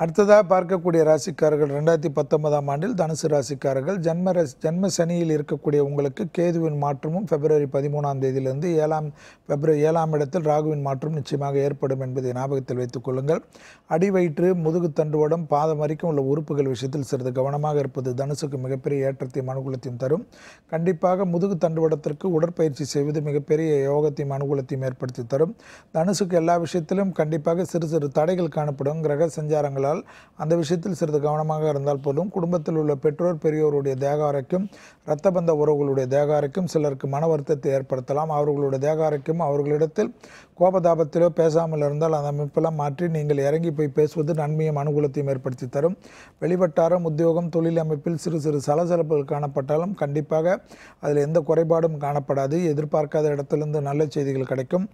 அடுத்ததாக பார்க்கக்கூடிய ராசிக்காரர்கள் ரெண்டாயிரத்தி பத்தொன்பதாம் ஆண்டில் தனுசு ராசிக்காரர்கள். ஜென்ம ஜென்ம ஜன்ம சனியில் இருக்கக்கூடிய உங்களுக்கு கேதுவின் மாற்றமும் பிப்ரவரி பதிமூணாம் தேதியிலிருந்து ஏழாம் பிப்ரவரி ஏழாம் இடத்தில் ராகுவின் மாற்றம் நிச்சயமாக ஏற்படும் என்பதை ஞாபகத்தில் வைத்துக் கொள்ளுங்கள். அடி வயிற்று முதுகு தண்டுவடம் பாதம் வரைக்கும் உள்ள உறுப்புகள் விஷயத்தில் சிறிது கவனமாக இருப்பது தனுசுக்கு மிகப்பெரிய ஏற்றத்தையும் அனுகூலத்தையும் தரும். கண்டிப்பாக முதுகு தண்டுவடத்திற்கு உடற்பயிற்சி செய்வது மிகப்பெரிய யோகத்தையும் அனுகூலத்தையும் ஏற்படுத்தி தரும். தனுசுக்கு எல்லா விஷயத்திலும் கண்டிப்பாக சிறு சிறு தடைகள் காணப்படும். கிரக சஞ்சாரங்கள் இருக்கிறார்களால் அந்த விஷயத்தில் சிறிது கவனமாக இருந்தால் போதும். குடும்பத்தில் உள்ள பெற்றோர் பெரியோருடைய தேகாரைக்கும் ஆரோக்கியம் இரத்த பந்த உறவுகளுடைய தேகாரைக்கும் சிலருக்கு மன வருத்தத்தை ஏற்படுத்தலாம். அவர்களுடைய தேகாரைக்கும் அவர்களிடத்தில் கோபதாபத்திலோ பேசாமல் இருந்தால் அந்த அமைப்பெல்லாம் மாற்றி நீங்கள் இறங்கி போய் பேசுவது நன்மையும் அனுகூலத்தையும் ஏற்படுத்தி தரும். வெளிவட்டாரம் உத்தியோகம் தொழில் அமைப்பில் சிறு சிறு சலசலப்புகள் காணப்பட்டாலும் கண்டிப்பாக அதில் எந்த குறைபாடும் காணப்படாது. எதிர்பார்க்காத இடத்திலிருந்து நல்ல செய்திகள் கிடைக்கும்.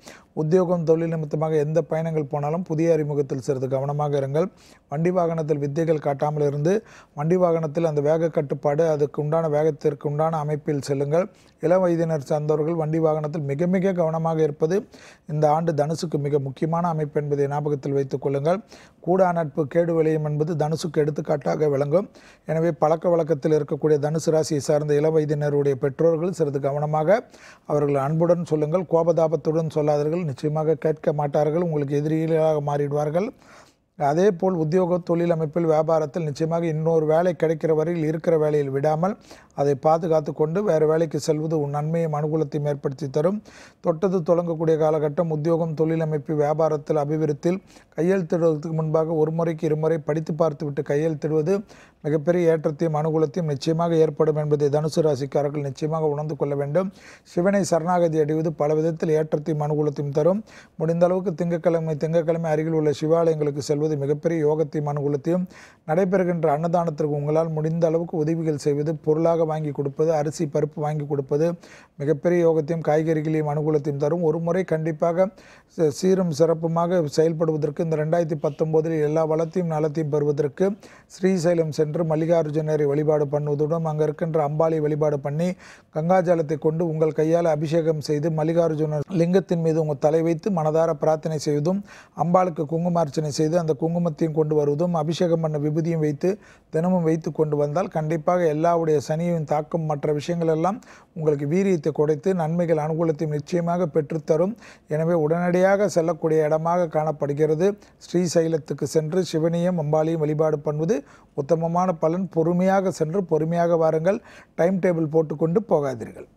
உத்தியோகம் தொழில் நிமித்தமாக எந்த பயணங்கள் போனாலும் புதிய அறிமுகத்தில் சிறிது கவனமாக இருங்கள். வண்டி வாகனத்தில் வித்தைகள் காட்டாமல் இருந்து வண்டி வாகனத்தில் அந்த வேக கட்டுப்பாடு அதுக்கு உண்டான வேகத்திற்கு உண்டான அமைப்பில் செல்லுங்கள். இளம் வயதினர் சார்ந்தவர்கள் வண்டி வாகனத்தில் மிக மிக கவனமாக இருப்பது இந்த ஆண்டு தனுசுக்கு மிக முக்கியமான அமைப்பு என்பதை ஞாபகத்தில் வைத்துக் கொள்ளுங்கள். கூடா நட்பு கேடு விளையும் என்பது தனுசுக்கு எடுத்துக்காட்டாக விளங்கும். எனவே பழக்க வழக்கத்தில் இருக்கக்கூடிய தனுசு ராசியை சார்ந்த இள வயதினருடைய பெற்றோர்கள் சிறிது கவனமாக அவர்கள் அன்புடன் சொல்லுங்கள். கோபதாபத்துடன் சொல்லாதீர்கள். நிச்சயமாக கேட்க மாட்டார்கள். உங்களுக்கு எதிரிகளாக மாறிடுவார்கள். அதே போல் உத்தியோக தொழில் அமைப்பில் வியாபாரத்தில் நிச்சயமாக இன்னொரு வேலை கிடைக்கிற வரையில் இருக்கிற வேலையில் விடாமல் அதை பாதுகாத்து கொண்டு வேறு வேலைக்கு செல்வது உன் நன்மையும் அனுகூலத்தையும் ஏற்படுத்தி தரும். தொட்டது தொடங்கக்கூடிய காலகட்டம் உத்தியோகம் தொழில் அமைப்பு வியாபாரத்தில் அபிவிருத்தில் கையெழுத்திடுவதற்கு முன்பாக ஒரு முறைக்கு இருமுறை படித்து பார்த்துவிட்டு கையெழுத்திடுவது மிகப்பெரிய ஏற்றத்தையும் அனுகூலத்தையும் நிச்சயமாக ஏற்படும் என்பதை தனுசு ராசிக்காரர்கள் நிச்சயமாக உணர்ந்து கொள்ள வேண்டும். சிவனை சரணாகதி அடைவது பல விதத்தில் ஏற்றத்தையும் அனுகூலத்தையும் தரும். முடிந்த அளவுக்கு திங்கட்கிழமை திங்கட்கிழமை அருகில் உள்ள சிவாலயங்களுக்கு செல்வது மிகப்பெரிய யோகத்தையும் அனுகூலத்தையும் நடைபெறுகின்ற அன்னதானத்திற்கு உங்களால் முடிந்த அளவுக்கு உதவிகள் செய்வது பொருளாக வாங்கி கொடுப்பது அரிசி பருப்பு வாங்கி கொடுப்பது மிகப்பெரிய யோகத்தையும் காய்கறிகளையும் அனுகூலத்தையும் தரும். ஒரு முறை கண்டிப்பாக சீரும் சிறப்புமாக செயல்படுவதற்கு இந்த ரெண்டாயிரத்தி பத்தொம்போதில் எல்லா வளத்தையும் நலத்தையும் பெறுவதற்கு ஸ்ரீசைலம் சென்று மல்லிகார்ஜுனரை வழிபாடு பண்ணுவதுடன் அங்கே இருக்கின்ற அம்பாலை வழிபாடு பண்ணி கங்காஜலத்தை கொண்டு உங்கள் கையால் அபிஷேகம் செய்து மல்லிகார்ஜுனர் லிங்கத்தின் மீது உங்கள் தலை வைத்து மனதார பிரார்த்தனை செய்வதும் அம்பாளுக்கு குங்குமார்ச்சனை செய்து அந்த குங்குமத்தையும் கொண்டு வருவதும் அபிஷேகம் பண்ண விபூதியும் வைத்து தினமும் வைத்து கொண்டு வந்தால் கண்டிப்பாக எல்லாவுடைய சனியின் தாக்கம் மற்ற விஷயங்கள் எல்லாம் உங்களுக்கு வீரியத்தை குறைத்து நன்மைகள் அனுகூலத்தையும் நிச்சயமாக பெற்றுத்தரும். எனவே உடனடியாக செல்லக்கூடிய இடமாக காணப்படுகிறது. ஸ்ரீசைலத்துக்கு சென்று சிவனையும் அம்பாளையும் வழிபாடு பண்ணுவது விதமான பலன் பொறுமையாக சென்று பொறுமையாக வாருங்கள். டைம் டேபிள் போட்டுக்கொண்டு போகாதீர்கள்.